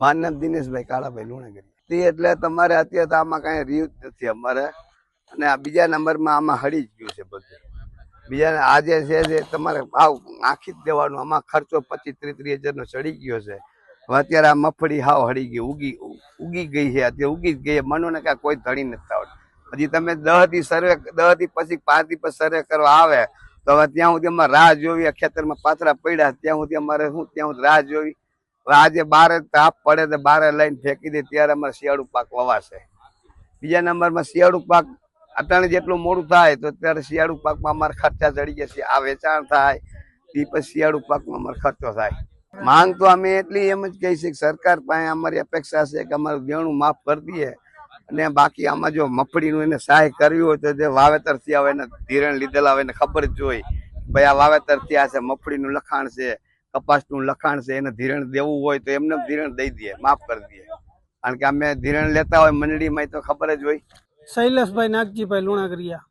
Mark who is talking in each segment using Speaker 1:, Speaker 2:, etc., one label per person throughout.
Speaker 1: નામ દિનેશભાઈ કાળાભાઈ લુણાગરી. તે એટલે તમારે અત્યારે આમાં કાંઈ રહ્યું નથી અમારે. અને આ બીજા નંબરમાં આમાં હળી જ ગયું છે બધું. બીજા આજે છે જે તમારે ભાવ નાખી જ દેવાનો, આમાં ખર્ચો પચીસ ત્રીસ ત્રીસ હજારનો ચડી ગયો છે. હવે અત્યારે આ મફળી હાવ હળી ગઈ, ઉગી ઉગી ગઈ છે. અત્યારે ઉગી જ ગઈ છે. મનો ને કાંઈ કોઈ ધણી નથી આવડે હજી તમે દહથી સર્વે દહથી પછી પાંચથી પછી સર્વે કરવા આવે, તો હવે ત્યાં સુધી અમારે રાહ જોવી ખેતરમાં પાથરા પડ્યા, ત્યાં સુધી અમારે શું, ત્યાં સુધી રાહ જોવી? આજે બારે તાપ પડે તો બારે લઈને ફેંકી દે, ત્યારે અમારે શિયાળુ પાક વવાશે. બીજા નંબરમાં શિયાળુ પાક અટાણે જેટલું મોડું થાય તો ત્યારે શિયાળુ પાકમાં અમારે ખર્ચા ચડી જશે. આ વેચાણ થાય તે પછી શિયાળુ પાકમાં અમારે ખર્ચો થાય. માંગ તો અમે એટલી એમ જ કહી છે કે સરકાર પાસે અમારી અપેક્ષા છે કે અમારું દેણું માફ કરી દઈએ અને બાકી આમાં જો મફળીનું એને સહાય કરવી હોય તો જે વાવેતરથી આવે એને ધિરણ લીધેલા હોય એને ખબર જ હોય ભાઈ, આ વાવેતરથી આ છે, મફળીનું લખાણ છે કપાસનું લખાણ છે, એને ધિરણ દેવું હોય તો એમને ધિરણ દઈ દઈએ, માફ કરી દઈએ. કારણ કે અમે ધિરણ લેતા હોય મંડળીમાં તો ખબર જ હોય.
Speaker 2: શૈલેષભાઈ નાગજીભાઈ લુણાગરિયા,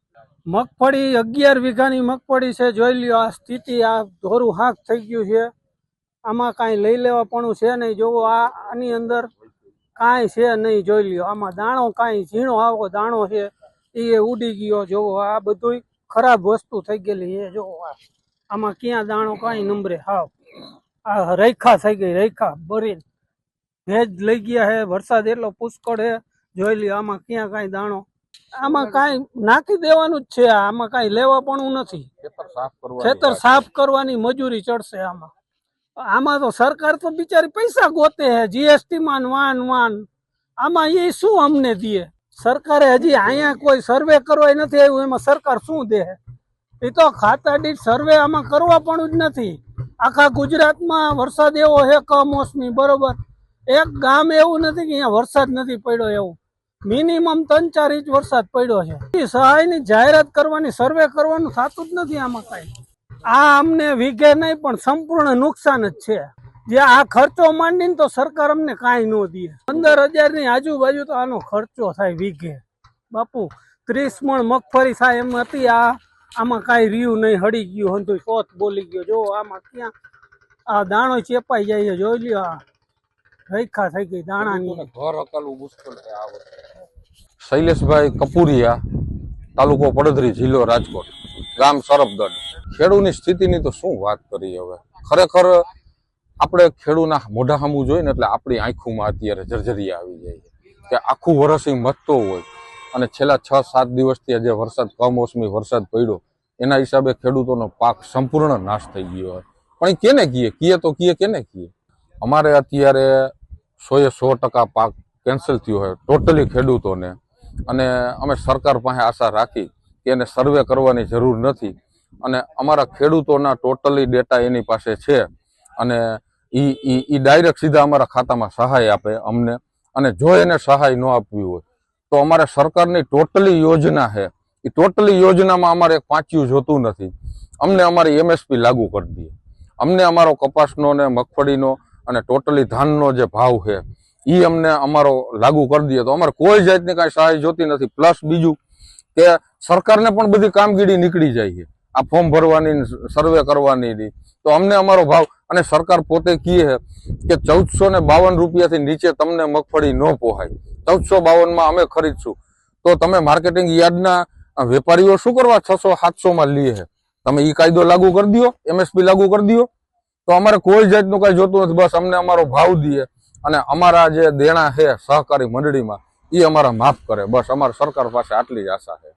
Speaker 2: મગફળી અગિયાર વીઘાની મગફળી છે, જોઈ લ્યો આ સ્થિતિ, આ ધોરું હાંક થઈ ગયું છે. આમાં કાંઈ લઈ લેવાપણું છે નહીં, જોવો આ, આની અંદર કાંઈ છે નહીં, જોઈ લ્યો. આમાં દાણો કાંઈ, ઝીણો આવો દાણો છે, એ ઉડી ગયો, જોવો આ બધું ખરાબ વસ્તુ થઈ ગયેલી એ જોવો આ. આમાં ક્યાં દાણો કાંઈ નંબરે, હાવ. આ રેખા થઈ ગઈ રેખા બરી ભેજ લઈ ગયા હે વરસાદ એટલો પુષ્કળ હે. જોઈ લ્યો આમાં ક્યાં કાંઈ દાણો. આમાં કાંઈ નાખી દેવાનું જ છે આમાં કાંઈ લેવા પણ નથી. ખેતર સાફ કરવાની મજૂરી ચડશે આમાં. આમાં તો સરકાર તો બિચારી પૈસા ગોતે હે જીએસટી માં વાન વાન. આમાં એ શું અમને દે? સરકારે હજી અહીંયા કોઈ સર્વે કરવા નથી આવ્યું એમાં સરકાર શું દે? એ તો ખાતા દીઠ સર્વે આમાં કરવા પણ જ નથી. આખા ગુજરાતમાં વરસાદ એવો છે કમોસમી, બરોબર. એક ગામ એવું નથી કે અહીંયા વરસાદ નથી પડ્યો એવું. મિનિમમ ત્રણ ચાર ઇંચ વરસાદ પડ્યો છે. સહાયની જાહેરાત કરવાની સર્વે કરવાનું થતું જ નથી આમાં કાંઈ. આ અમને વીઘે નહીં, પણ સંપૂર્ણ નુકસાન જ છે. જે આ ખર્ચો માંડીને તો સરકાર અમને કાંઈ ન દે. પંદર હજારની આજુબાજુ તો આનો ખર્ચો થાય વીઘે. બાપુ, ત્રીસ મણ મગફળી થાય એમ હતી આ. આમાં કાંઈ રહ્યું નહીં, હળી ગયું તોય શોત બોલી ગયો. જો, આમાં ક્યાં? આ દાણો ચેપાઈ જાય છે, જોઈ લ્યો આ. રેખા થઈ ગઈ દાણાની.
Speaker 3: ઘર હકાલવું મુશ્કેલ છે આ શૈલેષભાઈ કપુરિયા, તાલુકો પડધરી જિલ્લો રાજકોટ, ગામ સરપગઢ ખેડૂની સ્થિતિની તો શું વાત કરી હવે? ખરેખર આપણે ખેડૂના મોઢા સામું જોઈએ ને એટલે આપણી આંખોમાં અત્યારે જર્જરી આવી જાય કે આખું વરસ એ મથતો હોય. અને છેલ્લા છ, સાત દિવસથી આજે વરસાદ, કમોસમી વરસાદ પડ્યો. એના હિસાબે ખેડૂતોનો પાક સંપૂર્ણ નાશ થઈ ગયો હોય. પણ એ કેને કીએ? કીએ તો કીએ, કેને કીએ? અમારે અત્યારે સોએ સો ટકા પાક કેન્સલ થયો હોય ટોટલી ખેડૂતોને. અને અમે સરકાર પાસે આશા રાખી કે એને સર્વે કરવાની જરૂર નથી. અને અમારા ખેડૂતોના ટોટલી ડેટા એની પાસે છે. અને એ ડાયરેક્ટ સીધા અમારા ખાતામાં સહાય આપે અમને. અને જો એને સહાય ન આપવી હોય તો અમારે સરકારની ટોટલી યોજના છે. એ ટોટલી યોજનામાં અમારે એક પાંચ્યું જોતું નથી. અમને અમારી એમએસપી લાગુ કરી દઈએ અમને અમારો કપાસનો ને મગફળીનો અને ટોટલી ધાનનો જે ભાવ છે એ અમને અમારો લાગુ કરી દઈએ તો અમારે કોઈ જાતની કાંઈ સહાય જોતી નથી. પ્લસ બીજું કે સરકારને પણ બધી કામગીરી નીકળી જાય છે. આ ફોર્મ ભરવાની સર્વે કરવાની હતી તો અમને અમારો ભાવ, અને સરકાર પોતે કહે કે ચૌદસો ને બાવન રૂપિયાથી નીચે તમને મગફળી ન પોહાય. ચૌદસો બાવનમાં અમે ખરીદશું. તો તમે માર્કેટિંગ યાર્ડના વેપારીઓ શું કરવા છસો સાતસોમાં લઈએ તમે એ કાયદો લાગુ કરી દો એમએસપી લાગુ કરી દો તો અમારે કોઈ જાતનું કાંઈ જોતું નથી, બસ અમને અમારો ભાવ દે અને અમારા જે દેણા છે સહકારી મંડળીમાં એ અમારા માફ કરે. બસ અમારે સરકાર પાસે આટલી જ આશા છે